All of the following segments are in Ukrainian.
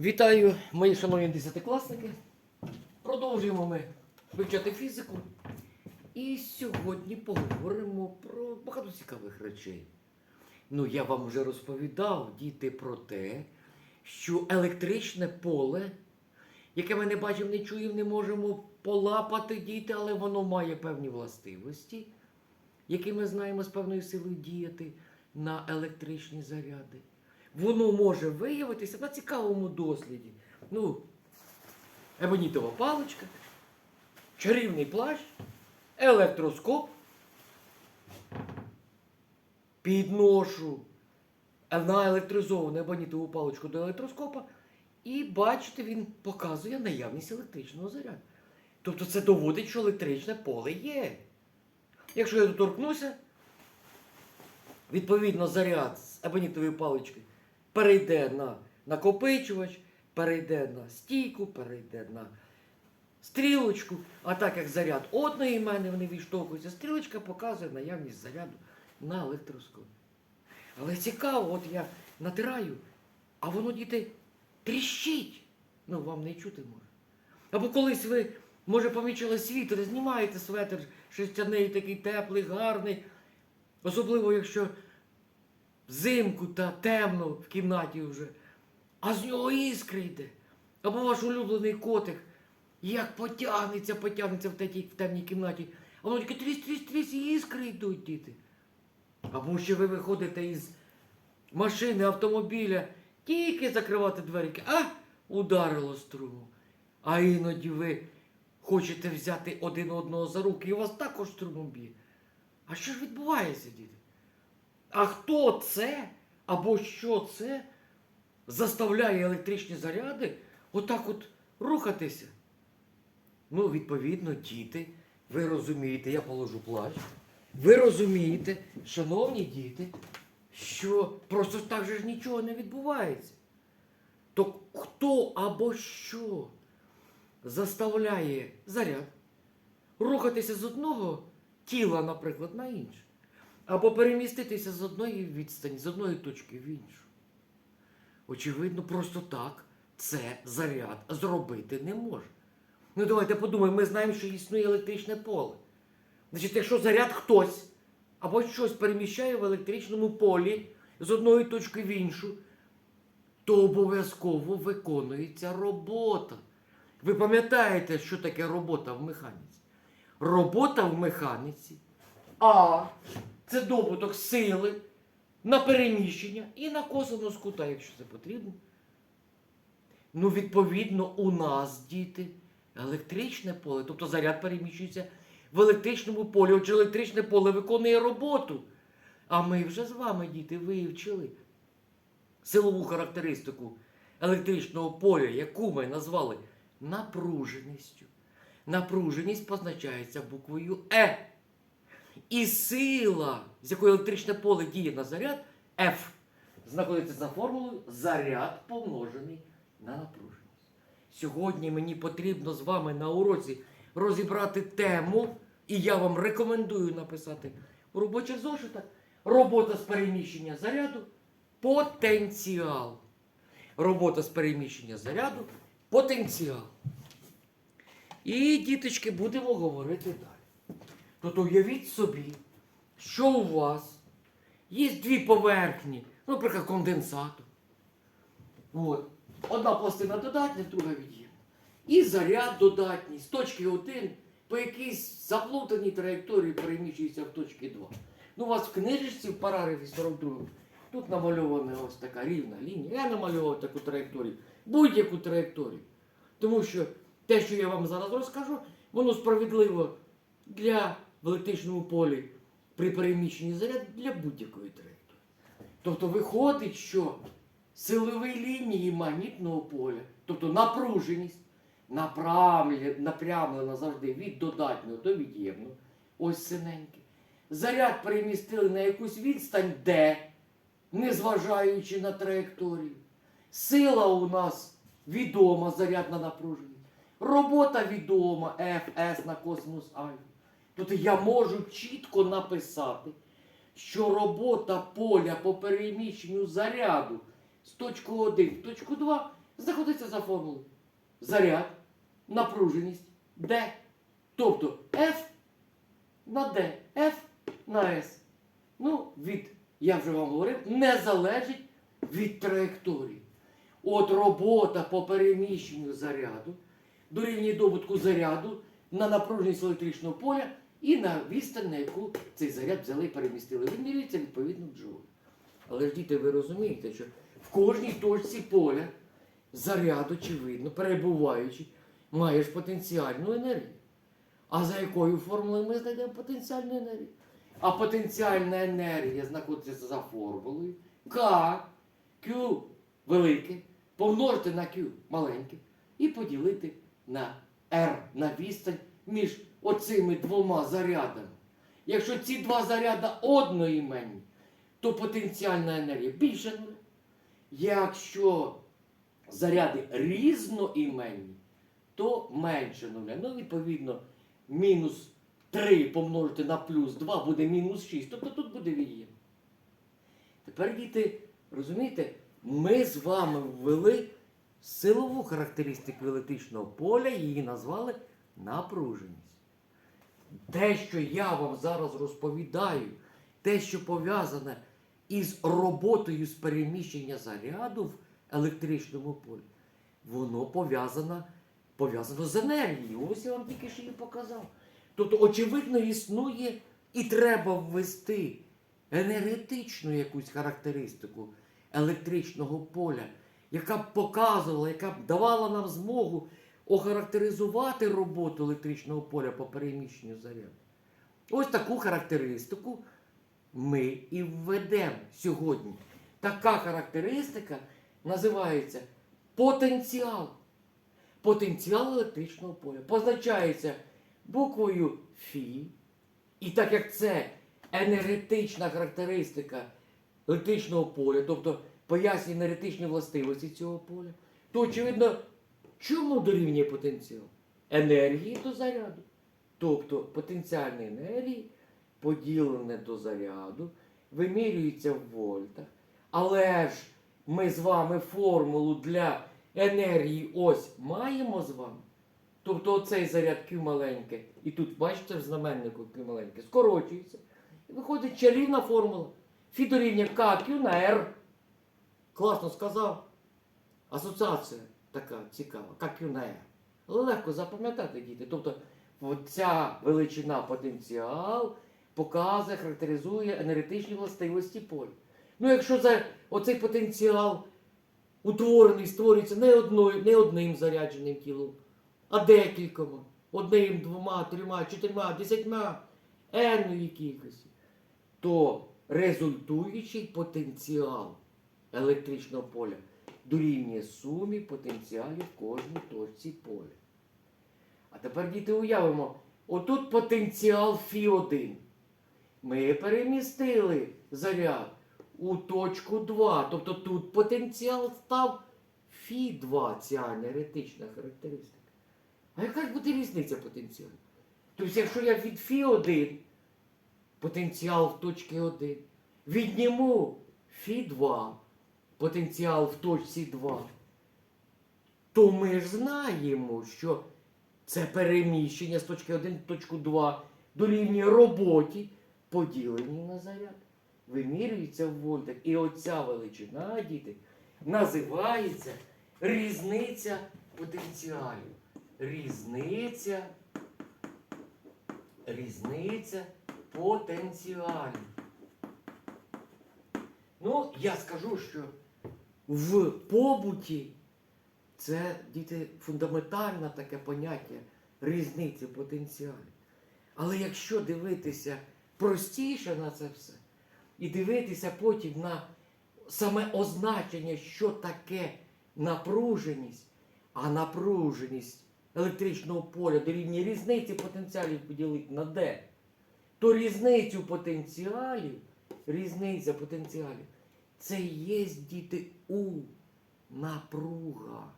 Вітаю, мої шановні десятикласники. Продовжуємо ми вивчати фізику. І сьогодні поговоримо про багато цікавих речей. Ну, я вам вже розповідав, діти, про те, що електричне поле, яке ми не бачимо, не чуємо, не можемо полапати діти, але воно має певні властивості, які ми знаємо з певною силою діяти на електричні заряди. Воно може виявитися на цікавому досліді. Ну, ебонітова паличка, чарівний плащ, електроскоп. Підношу на електризовану ебонітову паличку до електроскопа, і бачите, він показує наявність електричного заряду. Тобто це доводить, що електричне поле є. Якщо я доторкнуся, відповідно заряд з ебонітової палички перейде на накопичувач, перейде на стійку, перейде на стрілочку. А так як заряд одної мене вони відштовхуються, стрілочка показує наявність заряду на електроскопі. Але цікаво, от я натираю, а воно діти тріщить. Ну, вам не чути може. Або колись ви, може, помічали світер, знімаєте светр шерстяний, такий теплий, гарний. Особливо, якщо взимку та темно в кімнаті вже, а з нього іскри йде. Або ваш улюблений котик, як потягнеться, потягнеться в, тетій, в темній кімнаті, а воно тільки тріс, тріс, тріс, і іскри йдуть, діти. Або ще ви виходите із машини, автомобіля, тільки закривати двері, а ударило струму. А іноді ви хочете взяти один одного за руки, і у вас також струмом б'є. А що ж відбувається, діти? А хто це або що це заставляє електричні заряди отак от рухатися? Ну, відповідно, діти, ви розумієте, я положу плащ. Ви розумієте, шановні діти, що просто так же ж нічого не відбувається. То хто або що заставляє заряд рухатися з одного тіла, наприклад, на інше? Або переміститися з одної відстані, з одної точки в іншу. Очевидно, просто так це заряд зробити не може. Ну давайте подумаємо, ми знаємо, що існує електричне поле. Значить, якщо заряд хтось або щось переміщає в електричному полі з одної точки в іншу, то обов'язково виконується робота. Ви пам'ятаєте, що таке робота в механіці? Робота в механіці А це добуток сили на переміщення і на косинус кута, якщо це потрібно. Ну, відповідно, у нас, діти, електричне поле, тобто заряд переміщується в електричному полі. Отже, електричне поле виконує роботу. А ми вже з вами, діти, вивчили силову характеристику електричного поля, яку ми назвали напруженістю. Напруженість позначається буквою Е. І сила, з якою електричне поле діє на заряд, F, знаходиться за формулою заряд помножений на напруженість. Сьогодні мені потрібно з вами на уроці розібрати тему, і я вам рекомендую написати у робочих зошитах робота з переміщення заряду, потенціал. Робота з переміщення заряду, потенціал. І, діточки, будемо говорити далі. Тобто уявіть собі, що у вас є дві поверхні, ну, наприклад, конденсатор. От. Одна пластина додатня, друга від'ємна. І заряд додатній з точки 1 по якійсь заплутаній траєкторії переміщується в точки 2. Ну, у вас в книжечці в параграфі 42 тут намальована ось така рівна лінія. Я намалював таку траєкторію, будь-яку траєкторію. Тому що те, що я вам зараз розкажу, воно справедливо для в електричному полі при переміщенні заряду для будь-якої траєкторії. Тобто виходить, що силові лінії магнітного поля, тобто напруженість, напрямлена завжди від додатнього до від'ємного, ось синеньке. Заряд перемістили на якусь відстань Д, незважаючи на траєкторію. Сила у нас відома, зарядна напруженість. Робота відома, Fs на космос альфа. Тобто я можу чітко написати, що робота поля по переміщенню заряду з точки 1 в точку 2 знаходиться за формулою. Заряд, напруженість D. Тобто F на D, F на S. Ну, від, я вже вам говорив, не залежить від траєкторії. От робота по переміщенню заряду дорівнює добутку заряду на напруженість електричного поля і на відстань, на яку цей заряд взяли і перемістили. Вимірюється відповідно джоуль. Але ж діти, ви розумієте, що в кожній точці поля заряд, очевидно, перебуваючи, маєш потенціальну енергію. А за якою формулою ми знайдемо потенціальну енергію? А потенціальна енергія знаходиться за формулою К, Q велике, помножити на Q маленьке і поділити на R на відстань між оцими двома зарядами. Якщо ці два заряда одноіменні, то потенціальна енергія більше нуля. Якщо заряди різноіменні, то менше нуля. Ну, відповідно, мінус 3 помножити на плюс 2 буде мінус 6. Тобто тут буде від'єм. Тепер, діти, розумієте, ми з вами ввели силову характеристику електричного поля, її назвали напруженість. Те, що я вам зараз розповідаю, те, що пов'язане із роботою з переміщення заряду в електричному полі, воно пов'язано, пов'язано з енергією. Ось я вам тільки що її показав. Тобто, очевидно, існує і треба ввести енергетичну якусь характеристику електричного поля, яка б показувала, яка б давала нам змогу охарактеризувати роботу електричного поля по переміщенню заряду. Ось таку характеристику ми і введемо сьогодні. Така характеристика називається потенціал. Потенціал електричного поля позначається буквою Фі. І так як це енергетична характеристика електричного поля, тобто пояснює енергетичні властивості цього поля, то очевидно, чому дорівнює потенціал? Енергії до заряду. Тобто потенціальної енергії поділене до заряду, вимірюється в вольтах. Але ж ми з вами формулу для енергії ось маємо з вами. Тобто оцей заряд Q маленьке, і тут, бачите, в знаменнику Q маленьке, скорочується. І виходить чарівна формула. Фі дорівнює KQ на R. Класно сказав. Асоціація така цікава, Але легко запам'ятати, діти. Тобто ця величина потенціал показує, характеризує енергетичні властивості поля. Ну, якщо за оцей потенціал утворений, створюється не, одною, не одним зарядженим тілом, а декількома. Одним, двома, трьома, чотирма, десятьма, енної кількості, то результуючий потенціал електричного поля дорівнює сумі потенціалів кожній точці поля. А тепер, діти, уявимо, отут потенціал Фі1. Ми перемістили заряд у точку 2. Тобто тут потенціал став Фі2, ця енергетична характеристика. А яка ж буде різниця потенціалу? Тобто, якщо я від Фі1, потенціал в точці 1, відніму Фі2, потенціал в точці 2, то ми ж знаємо, що це переміщення з точки 1 в точку 2 дорівнює роботі, поділеній на заряд. Вимірюється в вольтах. І оця величина, діти, називається різниця потенціалів. Різниця, різниця потенціалів. Ну, я скажу, що в побуті це діти фундаментальне таке поняття різниці потенціалів. Але якщо дивитися простіше на це все, і дивитися потім на саме означення, що таке напруженість, а напруженість електричного поля дорівнює різниці потенціалів поділити на D, то різницю потенціалів, різниця потенціалів, це є діти У напруга.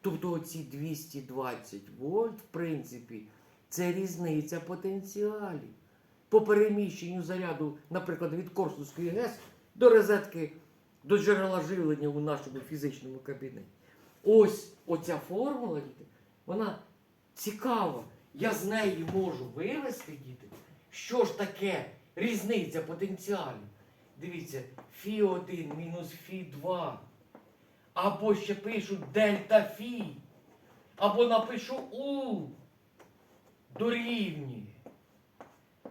Тобто оці 220 вольт, в принципі, це різниця потенціалів. По переміщенню заряду, наприклад, від Корсунської ГЕС до розетки, до джерела живлення у нашому фізичному кабінеті. ось оця формула, діти, вона цікава. Я з неї можу вивести, діти, що ж таке різниця потенціалів. Дивіться, фі 1 мінус фі 2. Або ще пишу дельта фі. Або напишу У. Дорівнює.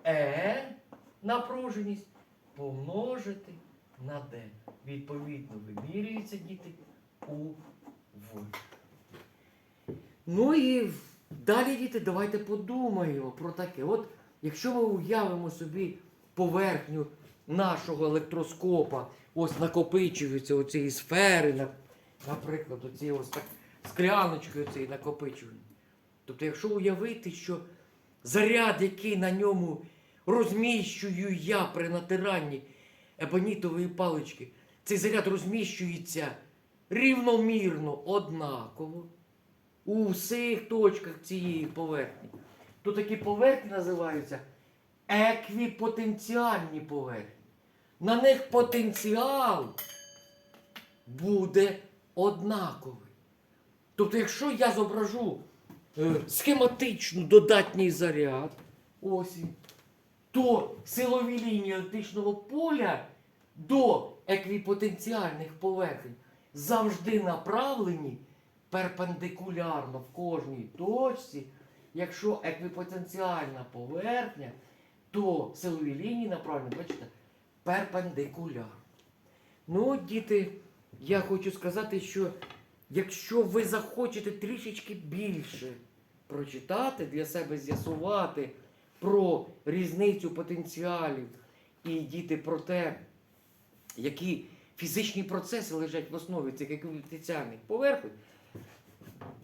Е напруженість помножити на Д. Відповідно, вимірюється діти у В. Ну і далі, діти, давайте подумаємо про таке. От якщо ми уявимо собі поверхню нашого електроскопа, ось накопичуються оцієї сфери, наприклад, оці ось так скляночки оцієї накопичування. Тобто, якщо уявити, що заряд, який на ньому розміщую я при натиранні ебонітової палички, цей заряд розміщується рівномірно, однаково у всіх точках цієї поверхні. То такі поверхні називаються еквіпотенціальні поверхні. На них потенціал буде однаковий. Тобто, якщо я зображу е, схематично додатній заряд, ось то силові лінії електричного поля до еквіпотенціальних поверхень завжди направлені перпендикулярно в кожній точці. Якщо еквіпотенціальна поверхня, то силові лінії направлені, бачите, перпендикулярно. Ну, от, діти, я хочу сказати, що якщо ви захочете трішечки більше прочитати для себе, з'ясувати про різницю потенціалів і діти про те, які фізичні процеси лежать в основі цих еквівалентіальних поверхонь,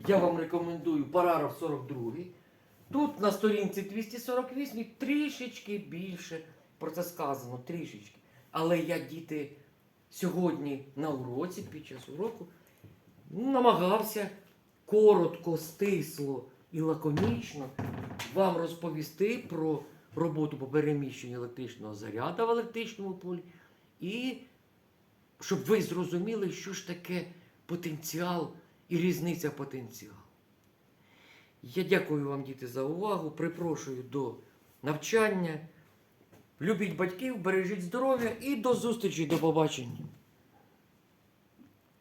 я вам рекомендую параграф 42. Тут на сторінці 248 трішечки більше про це сказано, трішечки. Але я, діти, сьогодні на уроці, під час уроку, намагався коротко, стисло і лаконічно вам розповісти про роботу по переміщенню електричного заряду в електричному полі і щоб ви зрозуміли, що ж таке потенціал і різниця потенціалу. Я дякую вам, діти, за увагу. Припрошую до навчання. Любіть батьків, бережіть здоров'я і до зустрічі, до побачення.